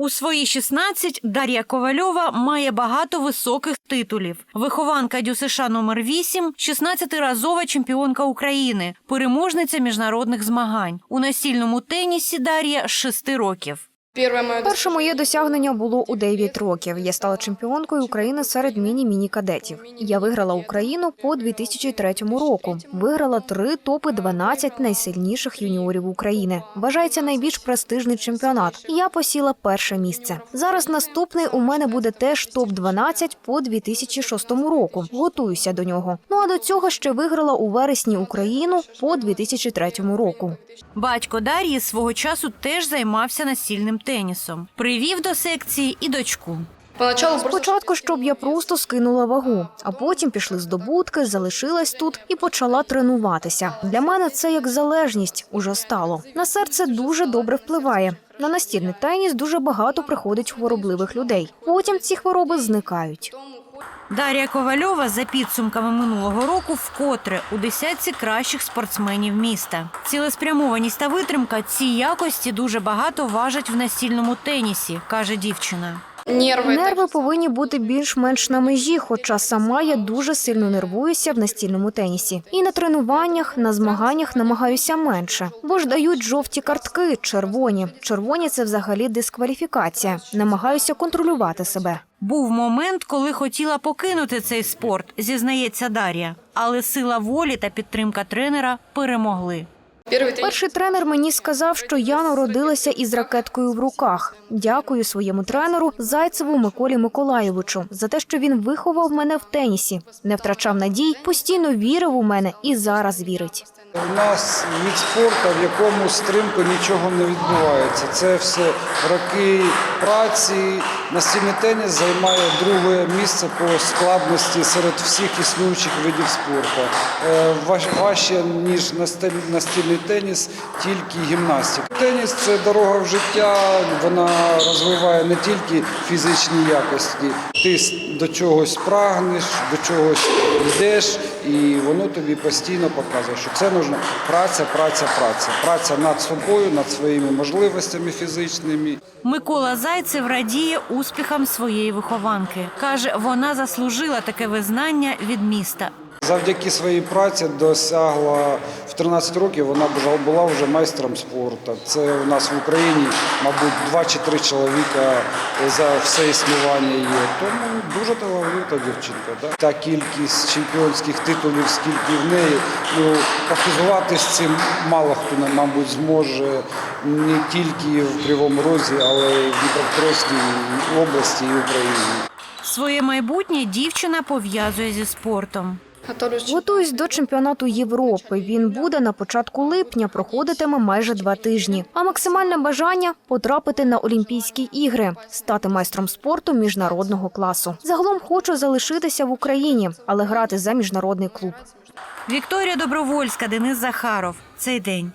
У свої 16 Дар'я Ковальова має багато високих титулів. Вихованка ДЮСШ номер 8 16-разова чемпіонка України, переможниця міжнародних змагань. У настільному тенісі Дар'я з 6 років. Перше моє досягнення було у 9 років. Я стала чемпіонкою України серед міні-міні кадетів. Я виграла Україну по 2003 року. Виграла три топи 12 найсильніших юніорів України. Вважається найбільш престижний чемпіонат. Я посіла перше місце. Зараз наступний у мене буде теж топ 12 по 2006 року. Готуюся до нього. Ну а до цього ще виграла у вересні Україну по 2003 року. Батько Дар'ї свого часу теж займався тенісом. Привів до секції і дочку. Спочатку, щоб я просто скинула вагу, а потім пішли здобутки, залишилась тут і почала тренуватися. Для мене це як залежність уже стало. На серце дуже добре впливає. На настільний теніс дуже багато приходить хворобливих людей. Потім ці хвороби зникають. Дар'я Ковальова за підсумками минулого року вкотре у десятці кращих спортсменів міста. Цілеспрямованість та витримка ці якості дуже багато важать в настільному тенісі, каже дівчина. Нервы. Нерви повинні бути більш-менш на межі, хоча сама я дуже сильно нервуюся в настільному тенісі. І на тренуваннях, на змаганнях намагаюся менше, бо ж дають жовті картки, червоні. Червоні це взагалі дискваліфікація. Намагаюся контролювати себе. Був момент, коли хотіла покинути цей спорт, зізнається Дар'я. Але сила волі та підтримка тренера перемогли. Перший тренер мені сказав, що я народилася із ракеткою в руках. Дякую своєму тренеру Зайцеву Миколі Миколаєвичу за те, що він виховав мене в тенісі, не втрачав надій, постійно вірив у мене і зараз вірить. У нас від спорту, в якому стрімко нічого не відбувається. Це все роки праці. Настільний теніс займає друге місце по складності серед всіх існуючих видів спорту. Е, Важче, ніж настільний теніс, тільки гімнастика. Теніс це дорога в життя, вона розвиває не тільки фізичні якості. Ти до чогось прагнеш, до чогось йдеш, і воно тобі постійно показує, що це нужна праця, праця, праця. Праця над собою, над своїми можливостями фізичними. Микола Зайцев радіє успіхам своєї вихованки. Каже, вона заслужила таке визнання від міста. Завдяки своїй праці досягла в 13 років. Вона була вже майстром спорту. Це у нас в Україні, мабуть, два чи три чоловіка за все існування є. Тому дуже талановита дівчинка. Да? Та кількість чемпіонських титулів, скільки в неї, ну похизуватись цим мало хто, мабуть, зможе не тільки в Кривому Розі, але й в Дніпропетровській області і Україні. Своє майбутнє дівчина пов'язує зі спортом. Готуюсь до чемпіонату Європи. Він буде на початку липня, проходитиме майже два тижні. А максимальне бажання потрапити на Олімпійські ігри, стати майстром спорту міжнародного класу. Загалом хочу залишитися в Україні, але грати за міжнародний клуб. Вікторія Добровольська, Денис Захаров. Цей день.